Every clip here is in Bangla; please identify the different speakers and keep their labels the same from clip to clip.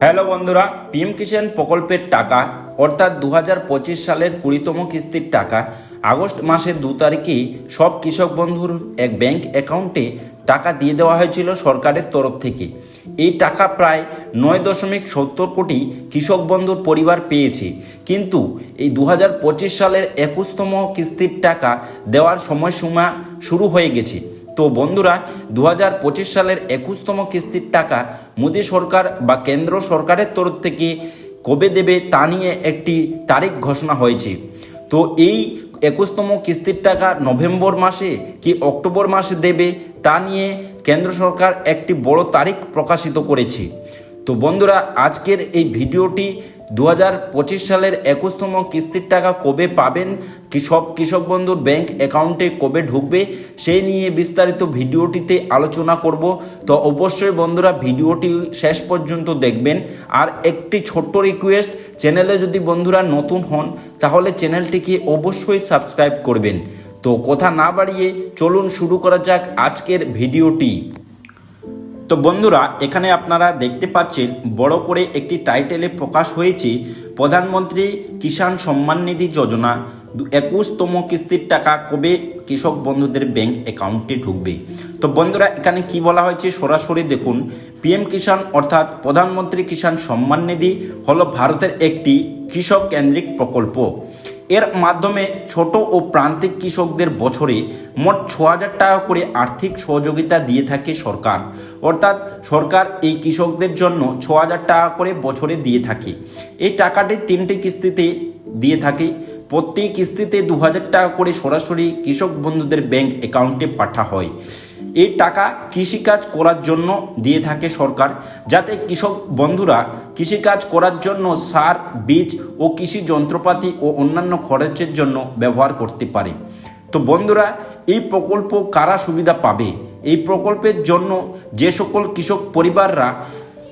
Speaker 1: হ্যালো বন্ধুরা, পিএম কিষাণ প্রকল্পের টাকা, অর্থাৎ দু হাজার পঁচিশ সালের কুড়িতম কিস্তির টাকা, আগস্ট মাসের দু তারিখে সব কৃষক বন্ধুর এক ব্যাংক অ্যাকাউন্টে টাকা দিয়ে দেওয়া হয়েছিল সরকারের তরফ থেকে। এই টাকা প্রায় নয় দশমিক সত্তর কোটি কৃষক বন্ধুর পরিবার পেয়েছে। কিন্তু এই দু হাজার পঁচিশ সালের একুশতম কিস্তির টাকা দেওয়ার সময়সীমা শুরু হয়ে গেছে। তো বন্ধুরা দু হাজার পঁচিশ সালের একুশতম কিস্তির টাকা মোদী সরকার বা কেন্দ্র সরকারের তরফ থেকে কবে দেবে তা নিয়ে একটি তারিখ ঘোষণা হয়েছে। তো এই একুশতম কিস্তির টাকা নভেম্বর মাসে কি অক্টোবর মাসে দেবে তা নিয়ে কেন্দ্র সরকার একটি বড় তারিখ প্রকাশিত করেছে। তো বন্ধুরা, আজকের এই ভিডিওটি দু হাজার পঁচিশ সালের একুশতম কিস্তির টাকা কবে পাবেন? কি সব কৃষক বন্ধুর ব্যাংক অ্যাকাউন্টে কবে ঢুকবে? সেই নিয়ে বিস্তারিত ভিডিওটিতে আলোচনা করব। তো অবশ্যই বন্ধুরা ভিডিওটি শেষ পর্যন্ত দেখবেন। আর একটি ছোট্ট রিকোয়েস্ট চ্যানেলে যদি বন্ধুরা নতুন হন, তাহলে চ্যানেলটিকে অবশ্যই সাবস্ক্রাইব করবেন। তো কথা না বাড়িয়ে চলুন শুরু করা যাক আজকের ভিডিওটি। তো বন্ধুরা, এখানে আপনারা দেখতে পাচ্ছেন বড় করে একটি টাইটেলে প্রকাশ হয়েছে, প্রধানমন্ত্রী কিষাণ সম্মান নিধি যোজনা। একুশতম কিস্তির টাকা কবে কৃষক বন্ধুদের ব্যাংক অ্যাকাউন্টে ঢুকবে? তো বন্ধুরা, এখানে কি বলা হয়েছে সরাসরি দেখুন। পিএম কিষাণ অর্থাৎ প্রধানমন্ত্রী কিষাণ সম্মান নিধি হলো ভারতের একটি কৃষক কেন্দ্রিক প্রকল্প। এর মাধ্যমে ছোট ও প্রান্তিক কৃষকদের বছরে মোট ছ হাজার টাকা করে আর্থিক সহযোগিতা দিয়ে থাকে সরকার। অর্থাৎ সরকার এই কৃষকদের জন্য ছ হাজার টাকা করে বছরে দিয়ে থাকে। এই টাকাটি তিনটি কিস্তিতে দিয়ে থাকে। প্রত্যেক কিস্তিতে দু হাজার টাকা করে সরাসরি কৃষক বন্ধুদের ব্যাংক অ্যাকাউন্টে পাঠা হয়। এই টাকা কৃষিকাজ করার জন্য দিয়ে থাকে সরকার, যাতে কৃষক বন্ধুরা কৃষিকাজ করার জন্য সার, বীজ ও কৃষি যন্ত্রপাতি ও অন্যান্য খরচের জন্য ব্যবহার করতে পারে। তো বন্ধুরা, এই প্রকল্প কারা সুবিধা পাবে? এই প্রকল্পের জন্য যে সকল কৃষক পরিবাররা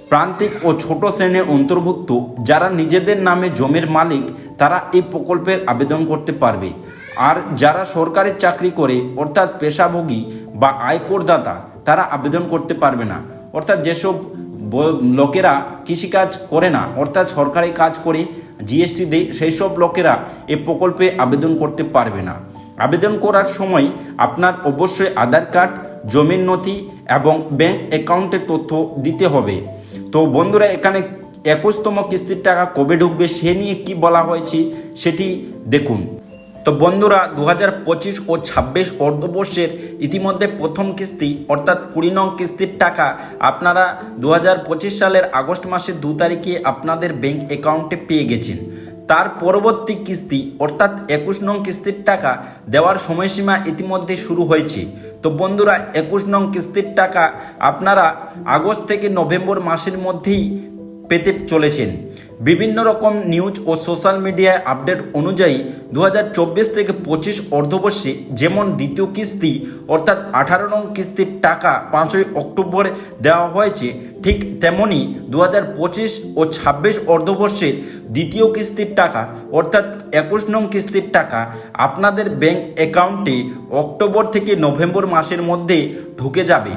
Speaker 1: প্রান্তিক ও ছোট শ্রেণির অন্তর্ভুক্ত, যারা নিজেদের নামে জমির মালিক, তারা এই প্রকল্পের আবেদন করতে পারবে। আর যারা সরকারি চাকরি করে, অর্থাৎ পেশাভোগী বা আয়করদাতা, তারা আবেদন করতে পারবে না। অর্থাৎ যেসব লোকেরা কৃষিকাজ করে না, অর্থাৎ সরকারি কাজ করে জিএসটি দেয় সেই সব লোকেরা এ প্রকল্পে আবেদন করতে পারবে না। আবেদন করার সময় আপনার অবশ্যই আধার কার্ড, জমির নথি এবং ব্যাংক অ্যাকাউন্টের তথ্য দিতে হবে। তো বন্ধুরা, এখানে একুশতম কিস্তির টাকা কবে ঢুকবে, সে নিয়ে কি বলা হয়েছে, সেটি দেখুন। তো বন্ধুরা দু হাজার পঁচিশ ও ছাব্বিশ অর্ধবর্ষের ইতিমধ্যে প্রথম কিস্তি, অর্থাৎ কুড়ি নং কিস্তির টাকা আপনারা দু হাজার পঁচিশ সালের আগস্ট মাসের দু তারিখে আপনাদের ব্যাংক অ্যাকাউন্টে পেয়ে গেছেন। তার পরবর্তী কিস্তি, অর্থাৎ একুশ নং কিস্তির টাকা দেওয়ার সময়সীমা ইতিমধ্যে শুরু হয়েছে। তো বন্ধুরা, একুশ নং কিস্তির টাকা আপনারা আগস্ট থেকে নভেম্বর মাসের মধ্যেই পেতে চলেছেন। বিভিন্ন রকম নিউজ ও সোশ্যাল মিডিয়ায় আপডেট অনুযায়ী দু হাজার চব্বিশ থেকে পঁচিশ অর্ধবর্ষে যেমন দ্বিতীয় কিস্তি অর্থাৎ আঠারো নং কিস্তির টাকা পাঁচই অক্টোবরে দেওয়া হয়েছে, ঠিক তেমনি দু পঁচিশ ও ছাব্বিশ অর্ধবর্ষের দ্বিতীয় কিস্তির টাকা অর্থাৎ একুশ নং কিস্তির টাকা আপনাদের ব্যাংক অ্যাকাউন্টে অক্টোবর থেকে নভেম্বর মাসের মধ্যে ঢুকে যাবে।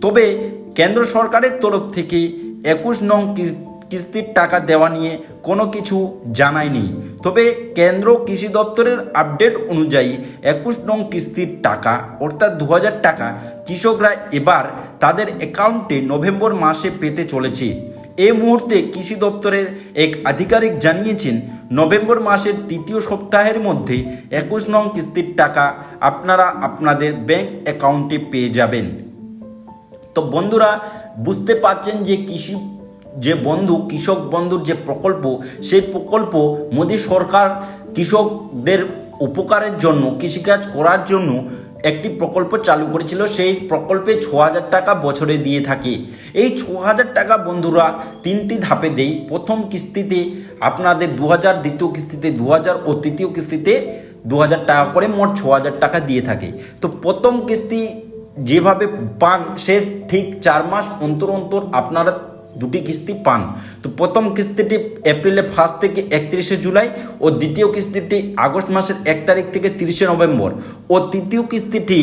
Speaker 1: তবে কেন্দ্র সরকারের তরফ থেকে একুশ নং কিস- কিস্তির টাকা দেওয়া নিয়ে কোনো কিছু জানায়নি। তবে কেন্দ্র কৃষি দপ্তরের আপডেট অনুযায়ী একুশ নং কিস্তির টাকা, অর্থাৎ দু হাজার টাকা, কৃষকরা এবার তাদের অ্যাকাউন্টে নভেম্বর মাসে পেতে চলেছে। এই মুহূর্তে কৃষি দপ্তরের এক আধিকারিক জানিয়েছেন, নভেম্বর মাসের তৃতীয় সপ্তাহের মধ্যে একুশ নং কিস্তির টাকা আপনারা আপনাদের ব্যাংক অ্যাকাউন্টে পেয়ে যাবেন। তো বন্ধুরা, বুঝতে পারছেন যে কৃষি যে বন্ধু, কৃষক বন্ধুর যে প্রকল্প, সেই প্রকল্প মোদী সরকার কৃষকদের উপকারের জন্য, কৃষিকাজ করার জন্য একটি প্রকল্প চালু করেছিল। সেই প্রকল্পে ছ হাজার টাকা বছরে দিয়ে থাকে। এই ছ হাজার টাকা বন্ধুরা তিনটি ধাপে দেই। প্রথম কিস্তিতে আপনাদের দু হাজার দ্বিতীয় কিস্তিতে দু হাজার ও তৃতীয় কিস্তিতে দু হাজার টাকা করে মোট ছ হাজার টাকা দিয়ে থাকে। তো প্রথম কিস্তি যেভাবে পান, সে ঠিক চার মাস অন্তর অন্তর আপনারা দুটি কিস্তি পান। তো প্রথম কিস্তিটি এপ্রিলের ফার্স্ট থেকে একত্রিশে জুলাই ও দ্বিতীয় কিস্তিটি আগস্ট মাসের এক তারিখ থেকে তিরিশে নভেম্বর। ও তৃতীয় কিস্তিটি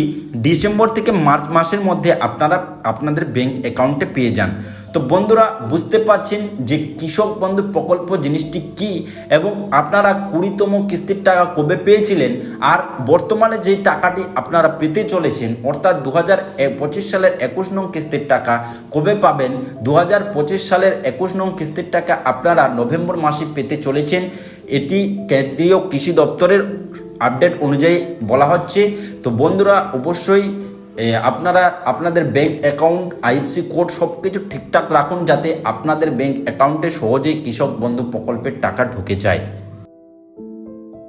Speaker 1: ডিসেম্বর থেকে মার্চ মাসের মধ্যে আপনারা, আপনাদের ব্যাঙ্ক অ্যাকাউন্টে পেয়ে যান। তো বন্ধুরা, বুঝতে পারছেন যে কৃষক বন্ধু প্রকল্প জিনিসটি কি এবং আপনারা কুড়িতম কিস্তির টাকা কবে পেয়েছিলেন? আর বর্তমানে যে টাকাটি আপনারা পেতে চলেছেন, অর্থাৎ দু হাজার পঁচিশ সালের একুশ নং কিস্তির টাকা, কবে পাবেন? দু হাজার পঁচিশ সালের একুশ নং কিস্তির টাকা আপনারা নভেম্বর মাসে পেতে চলেছেন। এটি কেন্দ্রীয় কৃষি দপ্তরের আপডেট অনুযায়ী বলা হচ্ছে। তো বন্ধুরা, অবশ্যই আপনারা, আপনাদের ব্যাংক অ্যাকাউন্ট আইএফসি কোড সব কিছু ঠিকঠাক রাখুন যাতে আপনাদের ব্যাংক অ্যাকাউন্টে সহজেই কৃষক বন্ধু প্রকল্পের টাকা ঢুকে যায়।